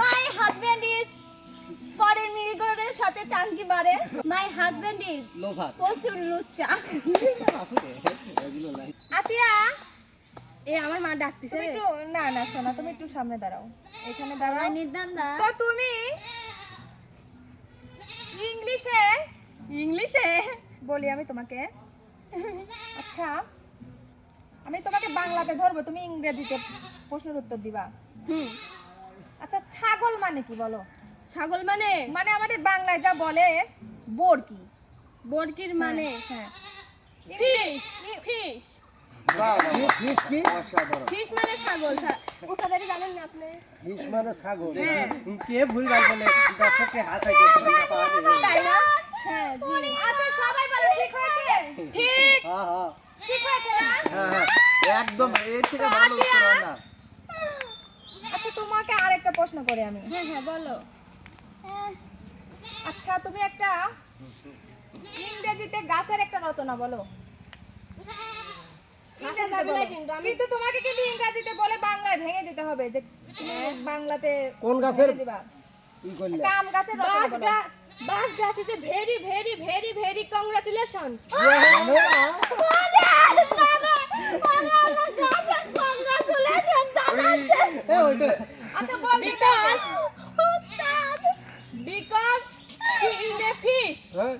My husband is পরের মিগরের সাথে টাঙ্কি মারে। মাই হাজবেন্ড ইজ লোভা প্রচুর লুচ্চা। আতিয়া এ আমার মা ডাকতেছে একটু না না শোনা তুমি একটু সামনে দাঁড়াও। এখানে দাঁড়াও। নির্দান দা। তো তুমি ইংলিশে ইংলিশে? বলি আমি তোমাকে। আচ্ছা আমি তোমাকে বাংলাতে ধরবো তুমি ইংরেজিতে প্রশ্নের উত্তর দিবা। হুম। আচ্ছা ছাগল মানে কি বলো? ছাগল মানে? মানে আমাদের বাংলায় যা বলে বোর কি বরকির মানে? হ্যাঁ। ফিশ! ফিশ! কি? ফিশ মানে ছাগল। ওসাদারি জানেন না আপনি? মানে ছাগল। হ্যাঁ। কে ভুল ভালো বলে? দর্শককে হাসাইতে তাই না? হ্যাঁ জি। আচ্ছা সবাই বলো ঠিক হয়েছে? ঠিক। হ্যাঁ হ্যাঁ। ঠিক হয়েছে না? হ্যাঁ হ্যাঁ। একদম এর থেকে ভালো উত্তর না। আচ্ছা তোমাকে আরেকটা প্রশ্ন করি আমি। হ্যাঁ হ্যাঁ বলো। আচ্ছা তুমি একটা ইংরেজিতে গাছের একটা রচনা বলো। কিন্তু তোমাকে কিন্তু ইংরেজিতে বলে বাংলায় ভেঙে দিতে হবে যে তুমি বাংলাতে কোন গাছের ভেঙে দিবা। কি করলে? কাম গাছের রচনা বাস গাছ is very very very very congratulation আচ্ছা বল because because she is a fish হ্যাঁ?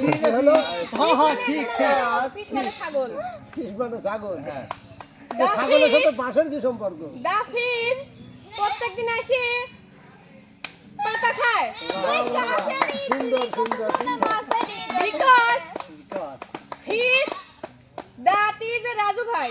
ঠিক হলো। হ্যাঁ হ্যাঁ ঠিক ফিশ মানে ছাগল। ফিস মানে ছাগল। হ্যাঁ। ছাগলের সাথে বাঁশের কি সম্পর্ক? দা ফিশ প্রত্যেকদিন আসে পাতা খায়। সুন্দর সুন্দর সুন্দর। Because fish that is a Raju ভাই।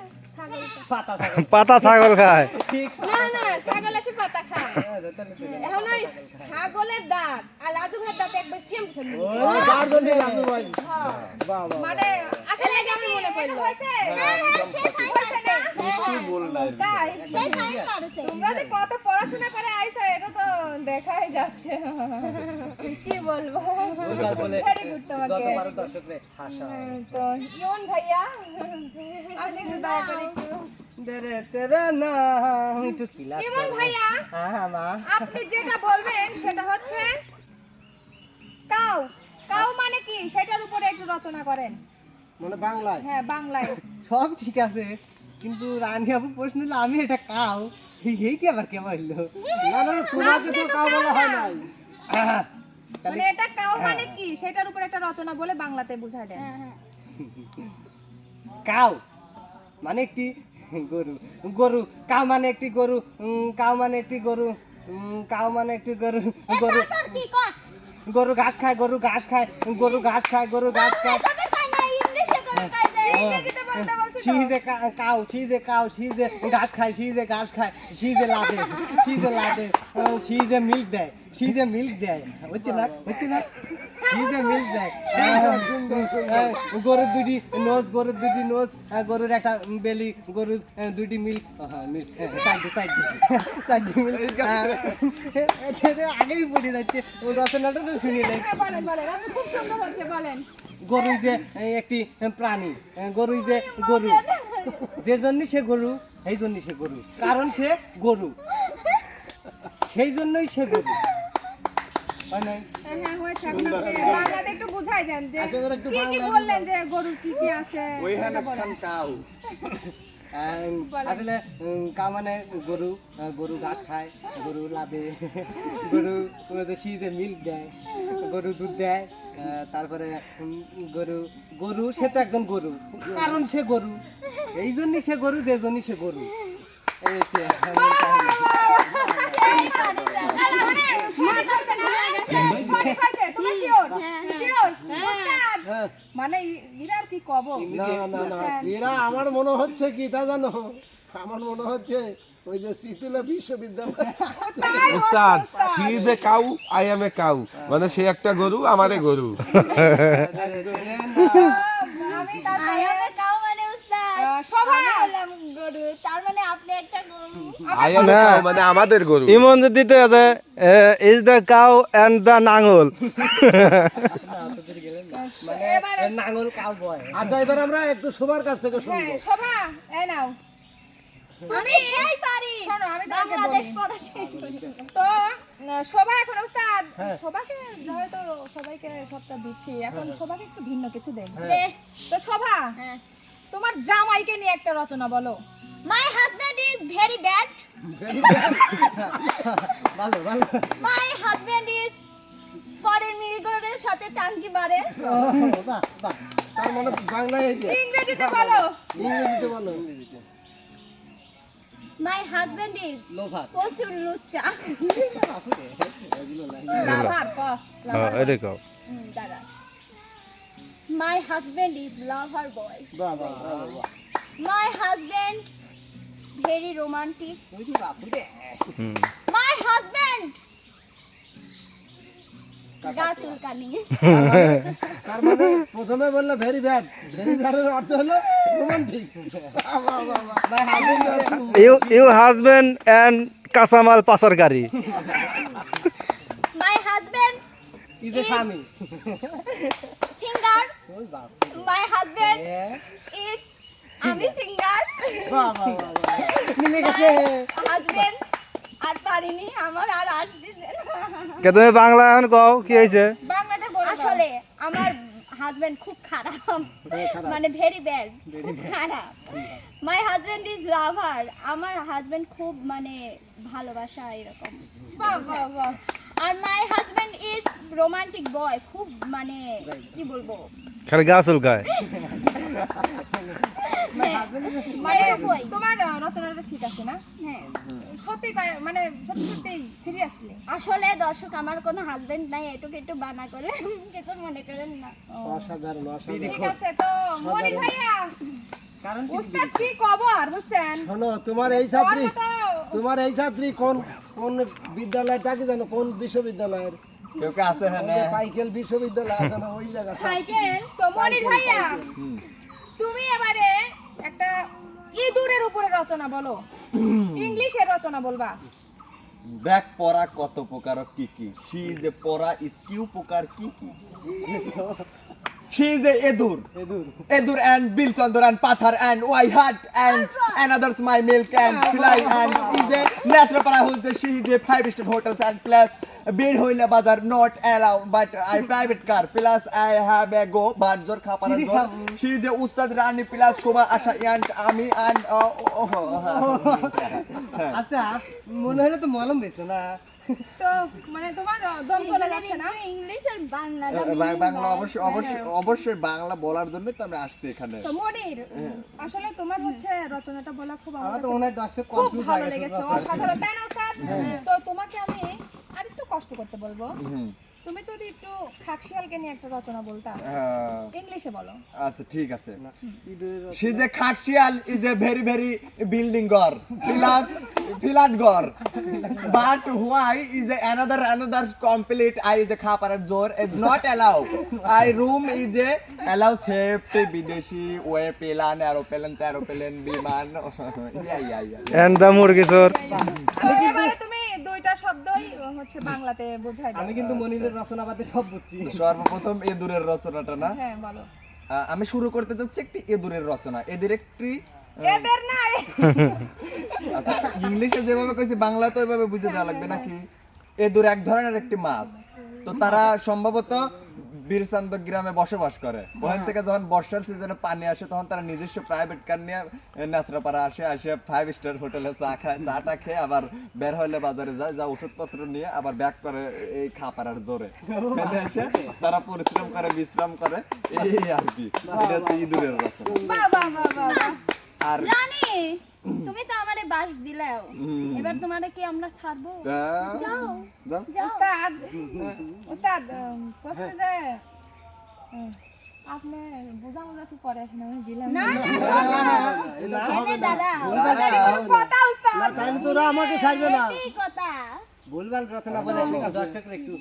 পাতা ছাগল খায়। না না ছাগল আসি পাতা খায়। হ্যাঁ, আছে। এখন ওই ছাগলের দাঁত আর রাজু ভাইয়ের দাঁত একবার সেম সেম ওই রাজু ভাই। হ্যাঁ। মানে আসলে আমার মনে পড়ল। হ্যাঁ, হয়েছে না? কি তাই সেই ফাইন পারছে। তোমরা যে কত পড়াশোনা করে আইছো এটা তো দেখাই যাচ্ছে। কি বলব? বলে ভেরি গুড তোমাকে। হ্যাঁ, তো ইয়ন ভাইয়া আপনি একটু দয়া করে একটু তেরে তেরে না একটু খিলাস ইমন ভাইয়া হ্যাঁ মা। আপনি যেটা বলবেন সেটা হচ্ছে কাউ কাউ মানে কি? সেটার উপরে একটু রচনা করেন। মানে বাংলায়? হ্যাঁ বাংলায়। সব ঠিক আছে কিন্তু রানী আপু প্রশ্ন হলো আমি এটা কাও? এই কি আবার কে বলল? না না তোমাকে তো কাও বলা হয় নাই। মানে এটা কাউ মানে কি? সেটার উপর একটা রচনা বলে বাংলাতে বুঝায় দেন। কাউ মানে একটি গরু। গরু কাউ মানে একটি গরু কাউ মানে একটি গরু কাউ মানে একটি গরু গরু। গরু ঘাস খায় গরু ঘাস খায় গরু ঘাস খায় গরু ঘাস খায়। cow, she is a ঘাস খায়, a ঘাস খায়, a লাদে, লাদে, a milk দেয়, she is দেয়, হচ্ছে না, হচ্ছে না, গরুর দুটি নোজ, গরুর দুটি নোজ, গরুর একটা বেলি, গরুর দুটি আগেই পড়ে যাচ্ছে, রচনাটা তো হ্যাঁ, বলেন বলেন আপনি খুব সুন্দর হচ্ছে বলেন। গরু যে একটি প্রাণী। গরু যে গরু। যে জন্য সে গরু সেই জন্য সে গরু। কারণ সে গরু। সেই জন্যই সে গরু। আসলে কা মানে গরু গরু ঘাস খায় গরু লাদে গরু সিজে মিল্ক দেয় গরু দুধ দেয় তারপরে গরু গরু সে তো একজন গরু। কারণ সে গরু। এই জন্যই সে গরু যে জন্যই সে গরু। মনে না? মনে কি কব না না না এরা আমার মনে হচ্ছে কি তা জানো আমার মনে হচ্ছে ওই যে শীতলা বিশ্ববিদ্যালয় উস্তাদ he is a cow I am a cow মানে সে একটা গরু আমারে গরু আমি মানে তার আই এম কাউ মানে আমাদের গরু। ইমন যদি is the cow and the মানে নাঙ্গল কাউ বয় আচ্ছা এবার আমরা একটু শোভার কাছ থেকে শুনব। হ্যাঁ শোভা এই নাও। আমি সেই পারি শোনো, আমি বাংলাদেশ পড়া শেষ তো শোভা এখন উস্তাদ হ্যাঁ। শোভাকে হয়তো সবাইকে সবটা দিচ্ছি। এখন শোভাকে একটু ভিন্ন কিছু দেই। দে। তো শোভা হ্যাঁ। তোমার জামাইকে নিয়ে একটা রচনা বলো। My husband is very bad ভালো ভালো। মাই হাজবেন্ড ইজ পরের মিগরের সাথে টাঙ্কি ও, বাহ বাহ তার মানে বাংলায় এই যে, ইংরেজিতে বলো। ইংরেজিতে বলো। মাই হাজবেন্ড ইজ লোভা প্রচুর লুচ্চা। লাভার ক লাভার। এটা কাউ হুম, দাঁড়া। My husband is lover boy. My husband very romantic my husband তার মানে প্রথমে বললে ভেরি ব্যাড ভেরি ব্যাডের অর্থ হলো romantic you you husband and কাঁচামাল পাচারকারী। মাই হাজবেন্ড ইজ এ স্বামী। সিঙ্গার মাই হাজবেন্ড ইজ আমি সিঙ্গার বাহ বাহ বাহ বাহ। মিলে গেছে। হাজবেন্ড আর পারিনি আমার আর আসতেছে কে তুমি বাংলা এখন কও কি হয়েছে? বাংলাটা বলে আসলে আমার হাজবেন্ড খুব খারাপ। মানে ভেরি ব্যাড খুব খারাপ। মাই হাজবেন্ড ইজ লাভার আমার হাজবেন্ড খুব মানে ভালোবাসা এরকম। বাহ বাহ বাহ। আর my husband is romantic boy খুব মানে কি বলব? খালি গা চুলকায় মানে। তোমার আহ, রচনাটা ঠিক আছে না? হ্যাঁ সত্যি মানে সত্যি সত্যি সিরিয়াসলি আসলে দর্শক আমার কোনো হাজবেন্ড নাই এটুকু একটু বানা করে কিছু মনে করেন না। অসাধারণ অসাধারণ। ঠিক আছে তো মনি ভাইয়া কারণ উস্তাদ কি খবর বুঝছেন শোনো তোমার এই ছাত্রী তোমার এই ছাত্রী কোন কোন বিদ্যালয়ের তাকে জানো? কোন বিশ্ববিদ্যালয়ের? কেউ কে আছে? হ্যাঁ ওই বিশ্ববিদ্যালয় আছে না ওই জায়গা সাইকেল তো ভাইয়া তুমি এবারে একটা ইঁদুরের উপরে রচনা বলো। ইংলিশে রচনা বলবা। দেখ পরা কত প্রকার কি কি। সি যে পরা স্কিউ প্রকার কি কি? সি যে এদুর এদুর and বিল চন্দর and পাথার and ওয়াই হাট and another's my milk and fly and is a ন্যাসরা পারা হচ্ছে সি যে five star hotels and plus বের হইলে বাজার not allow but I private car plus I have a go বাজার খাপার সি যে উস্তাদ রানী প্লাস শোভা আশা and আমি and আচ্ছা মনে হলো তো মলম বেচো না তো মানে তোমার দম চলে যাচ্ছে না? ইংলিশ আর বাংলা বাংলা অবশ্যই অবশ্যই অবশ্যই বাংলা বলার জন্য তো আমি আসছি এখানে। তো মনির আসলে তোমার হচ্ছে রচনাটা বলা খুব আমার আমার তো মনে হয় দর্শক খুব ভালো লেগেছে। অসাধারণ। তাই না স্যার তো তোমাকে আমি আরেকটু কষ্ট করতে বলব। তুমি যদি একটু খাকশিয়ালকে নিয়ে একটা রচনা বলতা হ্যাঁ, ইংলিশে বলো। আচ্ছা ঠিক আছে। সে যে খাকশিয়াল is a very very building ঘর। প্লাস ফ্ল্যাট ঘর but why is a another another complete I is a খাপারের জোর is not allow I room is a allow safety বিদেশি ওয়ে প্লেন এরোপ্লেন এরোপ্লেন বিমান। Yeah yeah yeah and the মুরগি চোর। তো এবারে তুমি দুইটা শব্দই হচ্ছে বাংলাতে বোঝাই আমি কিন্তু মনিরের রচনাবাদে সব বুঝছি। সর্বপ্রথম এদুরের রচনাটা না? হ্যাঁ বলো। আমি শুরু করতে যাচ্ছি একটি এদুরের রচনা। এদের একটি এদের নাই। আচ্ছা ইংলিশে যেভাবে কইছি বাংলা তো এভাবে বুঝে দেওয়া লাগবে নাকি? এদুর এক ধরনের একটি মাছ। তো তারা সম্ভবত বীরচান্দ গ্রামে বসবাস করে। ওখান থেকে যখন বর্ষার সিজনে পানি আসে তখন তারা নিজস্ব প্রাইভেট কার নিয়ে নাচরাপাড়া আসে আসে ফাইভ স্টার হোটেলে চা খায় চাটা খেয়ে আবার বের হইলে বাজারে যায় যা ওষুধপত্র নিয়ে আবার ব্যাক করে এই খাপাড়ার জোরে। এসে তারা পরিশ্রম করে বিশ্রাম করে এই আর কি। এটা হচ্ছে ইঁদুরের রচনা। আর রানী তুমি তো আমারে বাস দিলাও। এবার তোমারে কি আমরা ছাড়বো? যাও। যাও যাও। উস্তাদ উস্তাদ উম, বলছে আপনি বোঝা বোঝা কি পরে এখন আমি দিলাম না। না হবে দাদা কথা উস্তাদ তাহলে তোরা আমাকে ছাড়বে না। কথা। ভুলভাল রচনা বলে দর্শকরা একটু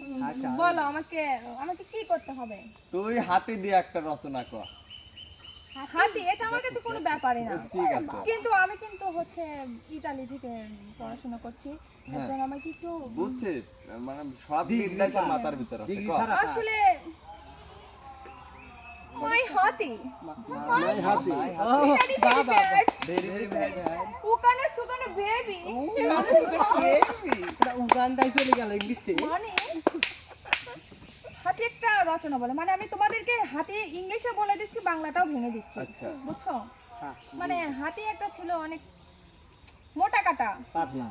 বলো আমাকে আমাকে কি করতে হবে? তুই হাতে দিয়ে একটা রচনা কর। হাতি? এটা আমার কাছে কোনো ব্যাপারই না। কিন্তু আমি কিন্তু হচ্ছে ইতালি থেকে পড়াশোনা করছি। হ্যাঁ। জন্য আমাকে একটু বুঝছি মানে সব বিদ্যাই তোর মাথার ভিতর আছে আসলে মাই হাতি। নাই হাতি। ও বাবা উকানে সুকানে বেবি এটা উগান্ডায় চলে গেল ইংলিশে মানে হাতি একটা রচনা বলে। মানে আমি তোমাদেরকে হাতি ইংলিশে বলে দিচ্ছি বাংলাটাও ভেঙে দিচ্ছি। আচ্ছা। বুঝছ? হ্যাঁ মানে হাতি একটা ছিল অনেক মোটা কাটা। পাতলা।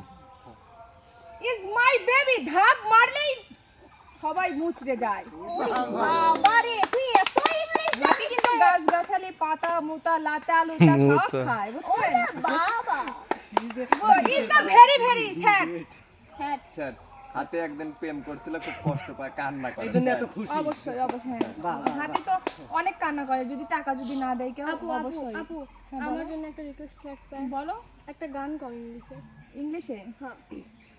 ইজ মাই বেবি ধাপ মারলেই সবাই মুচড়ে যায়। বাবারে তুই এত ইংলিশ হাতি কিন্তু গাছ গাছালি পাতা মুতা লাতা লুতা সব খায় বুঝছেন? বাবা। Is the very very sad হ্যাঁ স্যার হাতে একদিন প্রেম করছিল খুব কষ্ট পায় কান্না করে। এই জন্য এত খুশি। অবশ্যই অবশ্যই হ্যাঁ। বাহ, তো অনেক কান্না করে যদি টাকা যদি না দেয় কেউ আপু আপু হ্যাঁ, আমার জন্য একটা রিকোয়েস্ট লাগবে। বলো। একটা গান কর ইংলিশে। ইংলিশে? হ্যাঁ।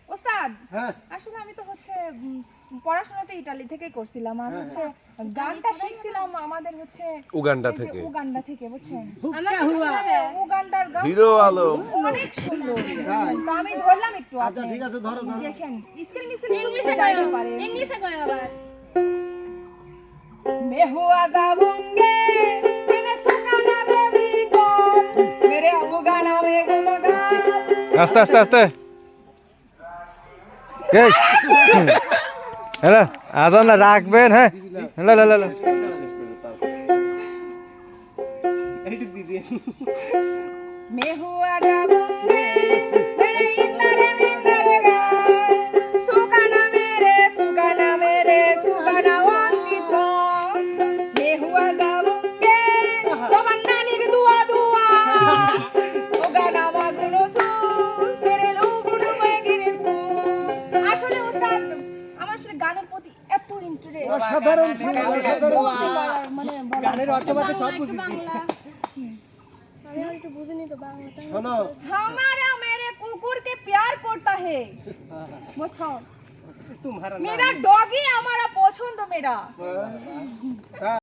ওস্তাদ হ্যাঁ আসলে আমি তো হচ্ছে উম, পড়াশোনাটা ইতালি থেকে করছিলাম আর হচ্ছে গানটা শিখছিলাম আমাদের হচ্ছে উগান্ডা এই যে থেকে উগান্ডা থেকে বুঝছেন হুক্কা হুয়া হ্যাঁ, উগান্ডার গান হিরো আলম অনেক সুন্দর বুঝছেন? তো আমি ধরলাম একটু আচ্ছা আপনি ঠিক আছে ধরো ধরো দেখেন স্কিল মিস্কিল ইংলিশে চাইতে কয় পারে ইংলিশে কয় আবার मैं हुआ जाऊंगे मैंने सुखाना बेबी को मेरे उगाना में गुनगान আস্তে আস্তে আস্তে এই হ্যালো আজান রাখবেন হ্যাঁ? হ্যালো হ্যালো গানের প্রতি এত ইন্টারেস্ট অসাধারণ সুর, অসাধারণ মানে বলা গানের অর্থ বার্তা সব বাংলা, একটু বুঝিছি বাংলা আমি আর একটু বুঝিনি তো বাংলাটা শোনো हमारा मेरे कुकुर के प्यार करता है বুঝছো তোমার मेरा डॉगी हमारा পছন্দ मेरा